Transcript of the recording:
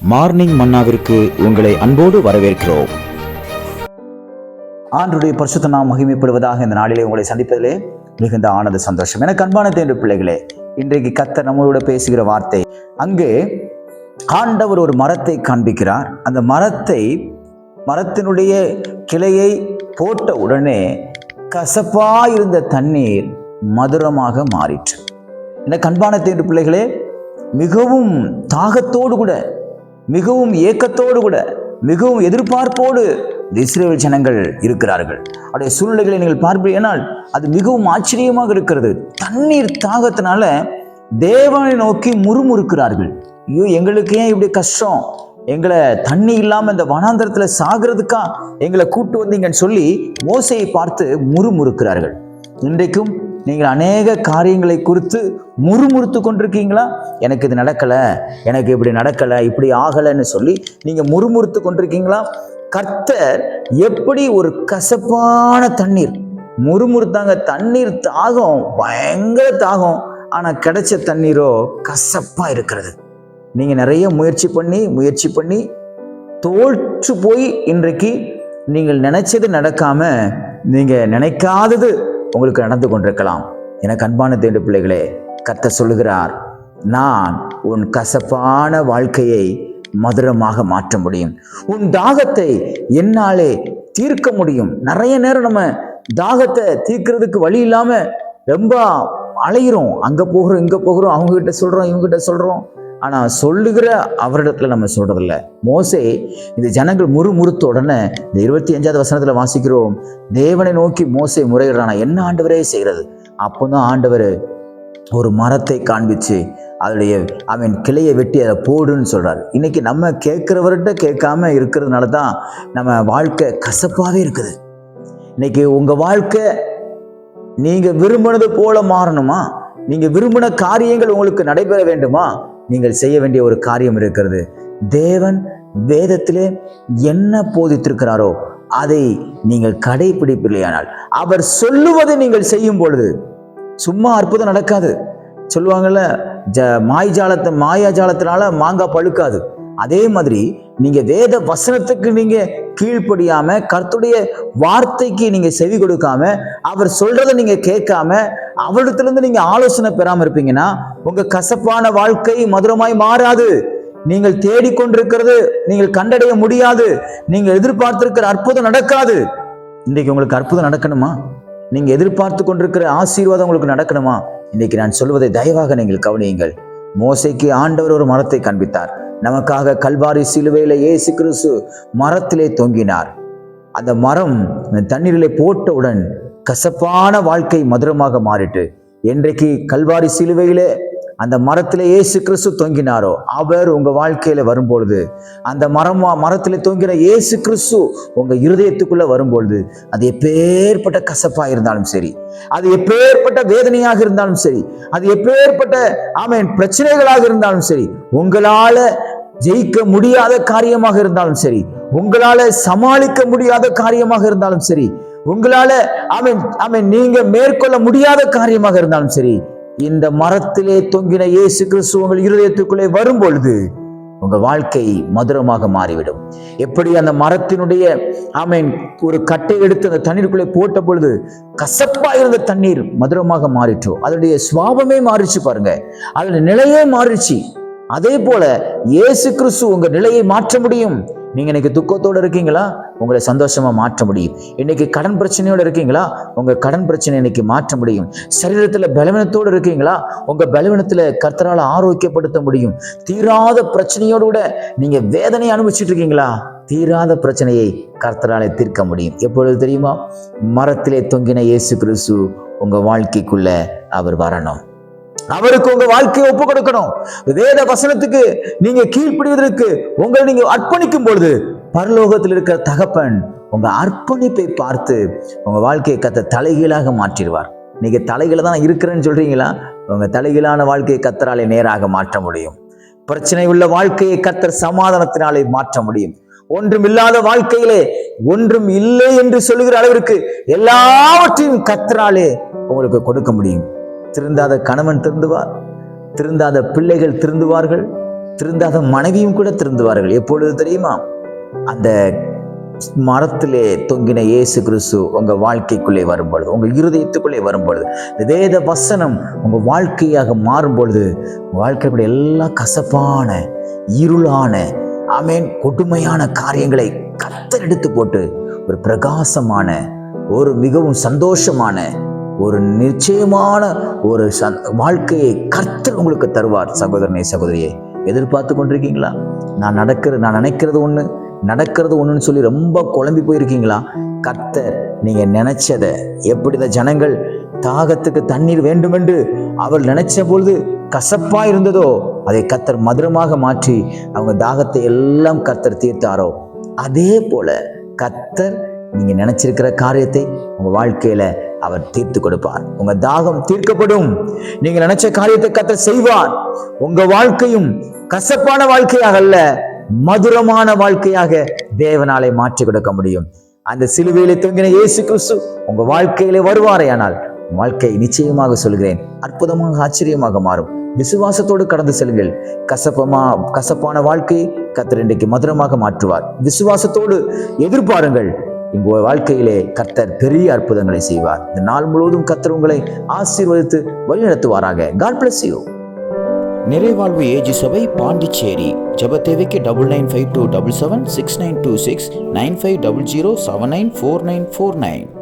Morning மன்னாவிற்கு உங்களை அன்போடு வரவேற்கிறோம். ஆண்டுடைய பரிசுத்த நாம் மகிமைப்படுவதாக இந்த நாளிலே உங்களை சந்திப்பதிலே மிகுந்த ஆனந்த சந்தோஷம். எனக்கு அன்பான தேர்வு பிள்ளைகளே இன்றைக்கு கத்த நம்மளோட பேசுகிற வார்த்தை அங்கே ஆண்டவர் ஒரு மரத்தை காண்பிக்கிறார். அந்த மரத்தை மரத்தினுடைய கிளையை போட்ட உடனே கசப்பாயிருந்த தண்ணீர் மதுரமாக மாறிற்று. எனக்கு அன்பான தேர்வு பிள்ளைகளே மிகவும் தாகத்தோடு கூட மிகவும் ஏக்கத்தோடு கூட மிகவும் எதிர்பார்ப்போடு இந்த இஸ்ரேல் ஜனங்கள் இருக்கிறார்கள். அவருடைய சூழ்நிலைகளை நீங்கள் பார்ப்பீர்கள் அது மிகவும் ஆச்சரியமாக இருக்கிறது. தண்ணீர் தாகத்தினால தேவனை நோக்கி முறுமுறுக்கிறார்கள். ஐயோ எங்களுக்கு ஏன் இப்படி கஷ்டம்? எங்களை தண்ணி இல்லாமல் இந்த வனாந்தரத்தில் சாகிறதுக்கா? எங்களை கூட்டு வந்தீங்கன்னு சொல்லி மோசையை பார்த்து முறுமுறுக்கிறார்கள். இன்றைக்கும் நீங்கள் அநேக காரியங்களை குறித்து முறுமுறுத்து கொண்டிருக்கீங்களா? எனக்கு இது நடக்கலை. எனக்கு இப்படி நடக்கலை இப்படி ஆகலைன்னு சொல்லி நீங்கள் முறுமுறுத்து கொண்டிருக்கீங்களா? கர்த்தர் எப்படி ஒரு கசப்பான தண்ணீர் முறுமுறுத்தாங்க தண்ணீர் தாகம் பயங்கர தாகம் ஆனால் கிடைச்ச தண்ணீரோ கசப்பாக இருக்கிறது. நீங்கள் நிறைய முயற்சி பண்ணி முயற்சி பண்ணி தோற்று போய் இன்றைக்கு நீங்கள் நினைச்சது நடக்காம நீங்கள் நினைக்காதது உங்களுக்கு நடந்து கொண்டிருக்கலாம். எனக்கு அன்பான தேடு பிள்ளைகளே கத்த சொல்லுகிறார் நான் உன் கசப்பான வாழ்க்கையை மதுரமாக மாற்ற முடியும். உன் தாகத்தை என்னாலே தீர்க்க முடியும். நிறைய நேரம் நம்ம தாகத்தை தீர்க்கிறதுக்கு வழி இல்லாமல் ரொம்ப அலையிறோம். அங்கே போகிறோம் இங்கே போகிறோம் அவங்க சொல்கிறோம் இவங்ககிட்ட சொல்கிறோம் ஆனால் சொல்லுகிற அவரிடத்துல நம்ம சொல்றதில்ல. மோசே இந்த ஜனங்கள் முறுமுறுத்த உடனே இந்த இருபத்தி அஞ்சாவது வசனத்துல வாசிக்கிறோம் தேவனை நோக்கி மோசை முறையிடுறானா. என்ன ஆண்டவரே செய்கிறது? அப்போதான் ஆண்டவர் ஒரு மரத்தை காண்பிச்சு அதனுடைய அவன் கிளையை வெட்டி அதை போடுன்னு சொல்கிறார் இன்னைக்கு நம்ம கேட்குறவர்கிட்ட கேட்காம இருக்கிறதுனால தான் நம்ம வாழ்க்கை கசப்பாகவே இருக்குது. இன்றைக்கி உங்கள் வாழ்க்கை நீங்கள் விரும்பினது போல மாறணுமா? நீங்கள் விரும்பின காரியங்கள் உங்களுக்கு நடைபெற வேண்டுமா? நீங்கள் செய்ய வேண்டிய ஒரு காரியம் இருக்கிறது. தேவன் வேதத்திலே என்ன போதித்திருக்கிறாரோ அதை நீங்கள் கடைபிடிப்பில்லையானால் அவர் சொல்லுவதை நீங்கள் செய்யும் பொழுது சும்மா அற்புதம் நடக்காது. சொல்லுவாங்கள்ல ஜ மாய்ஜாலத்தை மாயாஜாலத்தினால மாங்காய் பழுக்காது. அதே மாதிரி நீங்கள் வேத வசனத்துக்கு நீங்கள் கீழ்ப்படியாமல் கர்த்துடைய வார்த்தைக்கு நீங்கள் செவி கொடுக்காம அவர் சொல்றதை நீங்கள் கேட்காம அவளிடத்திலிருந்து நீங்க ஆலோசனை பெறாம இருப்பீங்கன்னா உங்க கசப்பான வாழ்க்கை மதுரமாய் மாறாது. நீங்கள் தேடிக்கொண்டிருக்கிறது நீங்கள் கண்டடைய முடியாது. நீங்கள் எதிர்பார்த்திருக்கிற அற்புதம் நடக்காது. இன்றைக்கு உங்களுக்கு அற்புதம் நடக்கணுமா? நீங்கள் எதிர்பார்த்து கொண்டிருக்கிற ஆசீர்வாதம் உங்களுக்கு நடக்கணுமா? இன்றைக்கு நான் சொல்வதை தயவாக நீங்கள் கவனியுங்கள். மோசைக்கு ஆண்டவர் ஒரு மரத்தை காண்பித்தார். நமக்காக கல்வாரி சிலுவையில் ஏசு கிறிஸ்து மரத்திலே தொங்கினார். அந்த மரம் அந்த தண்ணீரிலே போட்டவுடன் கசப்பான வாழ்க்கை மதுரமாக மாறிட்டு என்றைக்கு கல்வாரி சிலுவையிலே அந்த மரத்தில் ஏசு கிறிஸ்து தொங்கினாரோ அவர் உங்கள் வாழ்க்கையில் வரும்பொழுது அந்த மரம் மரத்தில் தொங்கின ஏசு கிறிஸ்து உங்கள் இருதயத்துக்குள்ளே வரும்பொழுது அது எப்பேற்பட்ட கசப்பாக இருந்தாலும் சரி அது எப்பேற்பட்ட வேதனையாக இருந்தாலும் சரி அது எப்பேற்பட்ட ஆமேன் பிரச்சனைகளாக இருந்தாலும் சரி உங்களால் ஜெயிக்க முடியாத காரியமாக இருந்தாலும் சரி உங்களால் சமாளிக்க முடியாத காரியமாக இருந்தாலும் சரி உங்களால அவன் அவன் நீங்க மேற்கொள்ள முடியாத காரியமாக இருந்தாலும் சரி இந்த மரத்திலே தொங்கின இயேசு கிறிஸ்து உங்கள் இருதயத்துக்குள்ளே வரும் பொழுது உங்க வாழ்க்கை மதுரமாக மாறிவிடும். எப்படி அந்த மரத்தினுடைய ஆமீன் ஒரு கட்டை எடுத்து அந்த தண்ணீருக்குள்ளே போட்ட பொழுது கசப்பா இருந்த தண்ணீர் மதுரமாக மாறிட்டு அதனுடைய சுவாபமே மாறிச்சு பாருங்க. அதனுடைய நிலையே மாறிச்சு. அதே போல இயேசு கிறிஸ்து உங்க நிலையை மாற்ற முடியும். நீங்கள் இன்றைக்கி துக்கத்தோடு இருக்கீங்களா? உங்களை சந்தோஷமாக மாற்ற முடியும். இன்றைக்கி கடன் பிரச்சனையோடு இருக்கீங்களா? உங்கள் கடன் பிரச்சனை இன்னைக்கு மாற்ற முடியும். சரீரத்தில் பலவீனத்தோடு இருக்கீங்களா? உங்கள் பலவீனத்தில் கர்த்தரால் ஆரோக்கியப்படுத்த முடியும். தீராத பிரச்சனையோடு கூட நீங்கள் வேதனை அனுபவிச்சுட்டு இருக்கீங்களா? தீராத பிரச்சனையை கர்த்தராலே தீர்க்க முடியும். எப்பொழுது தெரியுமா? மரத்திலே தொங்கின இயேசு கிறிஸ்து உங்கள் வாழ்க்கைக்குள்ளே அவர் வரணும். அவருக்கு உங்க வாழ்க்கையை ஒப்பு கொடுக்கணும் வேத வசனத்துக்கு நீங்க கீழ்ப்படுவதற்கு உங்களை நீங்க அர்ப்பணிக்கும் பொழுது பரலோகத்தில் இருக்கிற தகப்பன் உங்க அர்ப்பணிப்பை பார்த்து உங்க வாழ்க்கையை கத்த தலைகீழாக மாற்றிடுவார். நீங்க தலைகீழ தான் இருக்கிறேன்னு சொல்றீங்களா? உங்க தலைகீழான வாழ்க்கையை கத்தராலே நேராக மாற்ற முடியும். பிரச்சனை உள்ள வாழ்க்கையை கத்தர் சமாதானத்தினாலே மாற்ற முடியும். ஒன்றும் இல்லாத வாழ்க்கையிலே ஒன்றும் இல்லை என்று சொல்லுகிற அளவிற்கு எல்லாவற்றையும் கத்தராலே உங்களுக்கு கொடுக்க முடியும். திருந்தாத கணவன் திருந்துவார். திருந்தாத பிள்ளைகள் திருந்துவார்கள். திருந்தாத மனைவியும் கூட திருந்துவார்கள். எப்பொழுது தெரியுமா? அந்த மரத்திலே தொங்கின இயேசு கிறிஸ்து உங்கள் வாழ்க்கைக்குள்ளே வரும்பொழுது உங்கள் இருதயத்துக்குள்ளே வரும்பொழுது இந்த வேத வசனம் உங்கள் வாழ்க்கையாக மாறும் பொழுது எல்லா கசப்பான இருளான அமேன் கொடுமையான காரியங்களை கத்தர் எடுத்து போட்டு ஒரு பிரகாசமான ஒரு மிகவும் சந்தோஷமான ஒரு நிச்சயமான ஒரு சந் வாழ்க்கையை கர்த்தர் உங்களுக்கு தருவார். சகோதரனே சகோதரியே எதிர்பார்த்து கொண்டிருக்கீங்களா? நான் நடக்கிறது நான் நினைக்கிறது ஒன்று நடக்கிறது ஒன்றுன்னு சொல்லி ரொம்ப குழம்பி போயிருக்கீங்களா? கர்த்தர் நீங்க நினைச்சதை எப்படி இந்த ஜனங்கள் தாகத்துக்கு தண்ணீர் வேண்டுமென்று அவள் நினைச்ச பொழுது கசப்பா இருந்ததோ அதை கர்த்தர் மதுரமாக மாற்றி அவங்க தாகத்தை எல்லாம் கர்த்தர் தீர்த்தாரோ? அதே போல கர்த்தர் நீங்க நினைச்சிருக்கிற காரியத்தை உங்க வாழ்க்கையில அவர் தீர்த்து கொடுப்பார். உங்க தாகம் தீர்க்கப்படும். நீங்க நினைச்ச காரியத்தை கத்த செய்வார். உங்க வாழ்க்கையும் கசப்பான வாழ்க்கையாக அல்ல மதுரமான வாழ்க்கையாக தேவனாலே மாற்றி கொடுக்க முடியும். அந்த சிலுவையிலே தொங்கின இயேசு கிறிஸ்து உங்க வாழ்க்கையிலே வருவாரேயானால் வாழ்க்கை நிச்சயமாக சொல்கிறேன் அற்புதமாக ஆச்சரியமாக மாறும். விசுவாசத்தோடு கடந்து செல்லுங்கள். கசப்பமா கசப்பான வாழ்க்கையை கத்திரண்டைக்கு மதுரமாக மாற்றுவார். விசுவாசத்தோடு எதிர்பாருங்கள். உங்கள் வாழ்க்கையிலே கர்த்தர் பெரிய அற்புதங்களை செய்வார். இந்த நாள் முழுவதும் கர்த்தர் உங்களை ஆசீர்வதித்து வழிநடத்துவாராக. God bless you Niraivazhvu AG சபை பாண்டிச்சேரி. ஜெப தேவைக்கு double nine five two double seven six nine two six nine five double zero seven nine four nine four nine